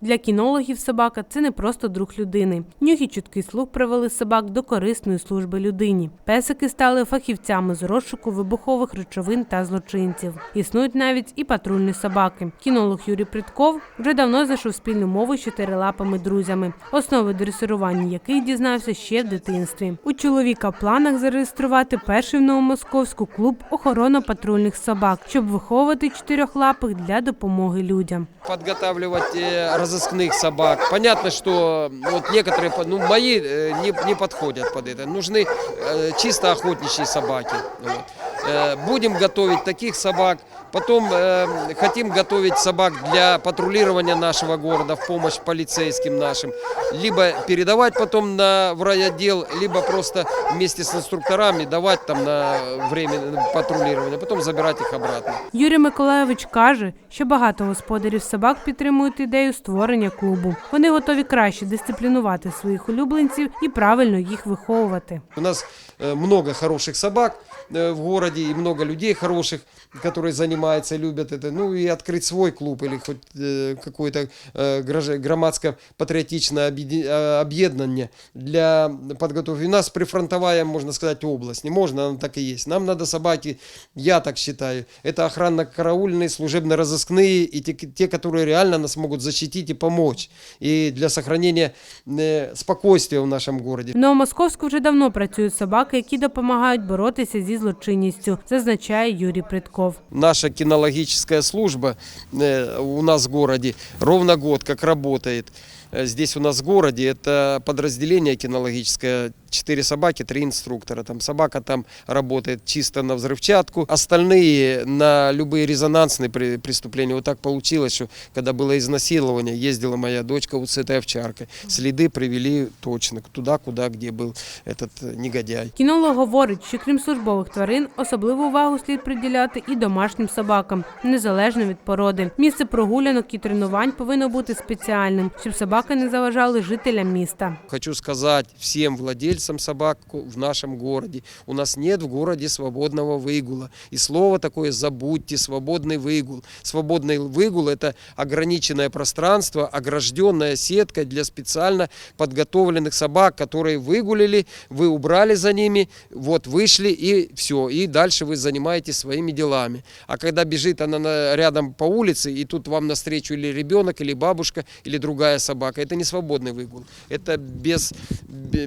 Для кінологів собака це не просто друг людини. Нюх і чуткий слух привели собак до корисної служби людині. Песики стали фахівцями з розшуку вибухових речовин та злочинців. Існують навіть і патрульні собаки. Кінолог Юрій Притков вже давно знайшов спільну мову з чотирилапими друзями, основи дресирування яких дізнався ще в дитинстві. У чоловіка в планах зареєструвати перший в Новомосковську клуб охоронно-патрульних собак, щоб виховувати чотирьохлапих для допомоги людям. подготавливать э, разыскных собак. Понятно, что ну, вот некоторые, по- ну, мои э, не, не подходят под это. Нужны э, чисто охотничьи собаки. Вот. Э, Будем готовить таких собак. Потом э, хотим готовить собак для патрулирования нашего города в помощь полицейским нашим. Либо передавать потом на в райотдел, либо просто вместе с инструкторами давать там на время патрулирования, потом забирать их обратно. Юрій Миколайович каже, що багато господарів собак підтримують ідею створення клубу. Вони готові краще дисциплінувати своїх улюбленців і правильно їх виховувати. У нас э, много хороших собак э, в городе и много людей хороших, которые занимаются, любят это. Ну и открыть свой клуб или хоть э, какое-то э, граж- громадско-патриотичное объеди- э, объединение для подготовки. У нас прифронтовая, можно сказать, область. Не можно, она так и есть. Нам надо собаки, я так считаю, это охранно-караульные, служебно-розыскные и те, те, которые реально нас могут защитить и помочь. И для сохранения э, спокойствия в нашем городе. В Новомосковську вже давно працюють собаки, які допомагають боротися зі злочинністю, зазначає Юрій Притков. Наша кинологическая служба э, у нас в городе ровно год как работает. Э, Здесь у нас в городе это подразделение кинологическое, четыре собаки, три инструктора. Там собака там работает чисто на взрывчатку, остальные на любые резонансные при- преступления. Вот так получилось, что когда было изнасилование, ездила моя дочка вот с этой овчаркой. Следы привели точно туда, куда, где был этот э, негодяй. Кінолог говорить, що крім службових тварин, особливу увагу слід приділяти і домашнім собакам, незалежно від породи. Місце прогулянок і тренувань повинно бути спеціальним, щоб собаки не заважали жителям міста. Хочу сказать всем владельцам собак в нашем городе, у нас нет в городе свободного выгула. И слово такое забудьте, свободный выгул. Свободный выгул – это ограниченное пространство, огражденная сетка для специально подготовленных собак, которые выгулили, вы убрали за ними, вот вышли и все. И дальше вы занимаетесь своими делами. А когда бежит она на- рядом по улице, и тут вам навстречу или ребенок, или бабушка, или другая собака, это не свободный выгул. Это без, бе-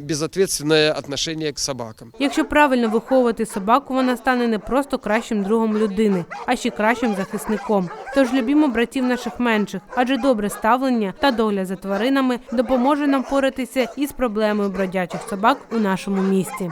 безответственное отношение к собакам. Якщо правильно виховувати собаку, вона стане не просто кращим другом людини, а ще кращим захисником. Тож любімо братів наших менших, адже добре ставлення та догляд за тваринами допоможе нам впоратися із проблемою бродячих собак у нашому місті.